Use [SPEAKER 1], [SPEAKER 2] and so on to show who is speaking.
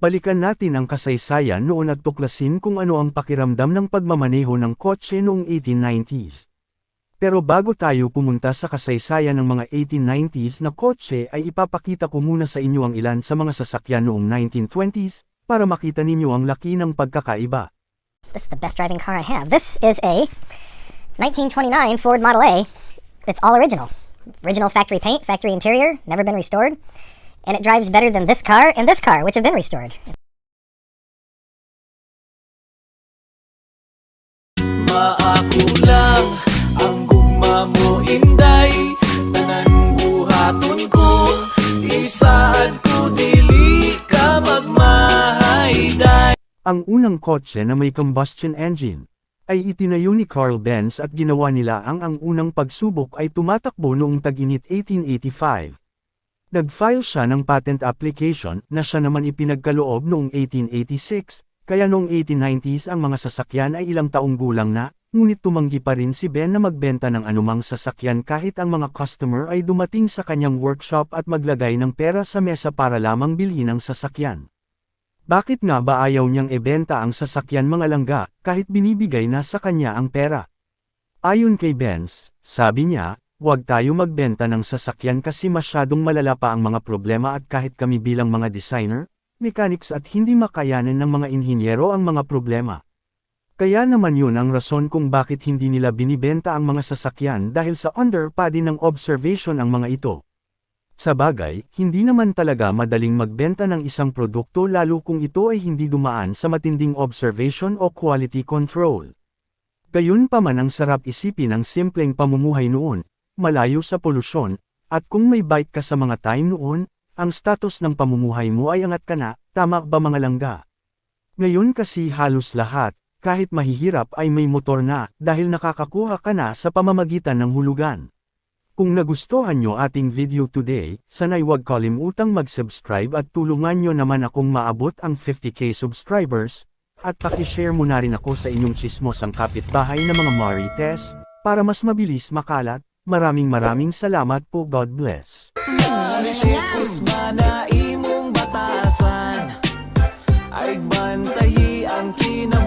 [SPEAKER 1] Balikan natin ang kasaysayan noon at tuklasin kung ano ang pakiramdam ng pagmamaneho ng kotse noong 1890s. Pero bago tayo pumunta sa kasaysayan ng mga 1890s na kotse ay ipapakita ko muna sa inyo ang ilan sa mga sasakyan noong 1920s, para makita ninyo ang laki ng pagkakaiba.
[SPEAKER 2] This is the best driving car I have. This is a 1929 Ford Model A. It's all original. Original factory paint, factory interior, never been restored. And it drives better than this car and this car, which have been restored.
[SPEAKER 3] Maako lang ang gugma mo inday Tanan buhaton ko Isaad ko dili ka
[SPEAKER 1] Ang unang kotse na may combustion engine ay itinayo ni Carl Benz at ginawa nila ang ang unang pagsubok ay tumatakbo noong tag-init 1885. Nag-file siya ng patent application na siya naman ipinagkaloob noong 1886, kaya noong 1890s ang mga sasakyan ay ilang taong gulang na, ngunit tumanggi pa rin si Ben na magbenta ng anumang sasakyan kahit ang mga customer ay dumating sa kanyang workshop at maglagay ng pera sa mesa para lamang bilhin ang sasakyan. Bakit nga ba ayaw niyang ibenta ang sasakyan mga langga, kahit binibigay na sa kanya ang pera? Ayon kay Benz, sabi niya, huwag tayo magbenta ng sasakyan kasi masyadong malala pa ang mga problema at kahit kami bilang mga designer, mechanics at hindi makayanan ng mga inhinyero ang mga problema. Kaya naman yun ang rason kung bakit hindi nila binibenta ang mga sasakyan dahil sa under pa din ng observation ang mga ito. Sa bagay, hindi naman talaga madaling magbenta ng isang produkto lalo kung ito ay hindi dumaan sa matinding observation o quality control. Gayunpaman ang sarap isipin ang simpleng pamumuhay noon, malayo sa polusyon, at kung may bike ka sa mga time noon, ang status ng pamumuhay mo ay angat ka na, tama ba mga langga? Ngayon kasi halos lahat, kahit mahihirap ay may motor na, dahil nakakakuha ka na sa pamamagitan ng hulugan. Kung nagustuhan nyo ating video today, sana'y huwag kalimutang mag-subscribe at tulungan nyo naman akong maabot ang 50k subscribers, at pakishare mo na rin ako sa inyong chismosang kapitbahay na mga Marites, para mas mabilis makalat, Maraming maraming salamat po. God bless.
[SPEAKER 3] Jesus na imong batasan Ay bantayi ang kinabuhi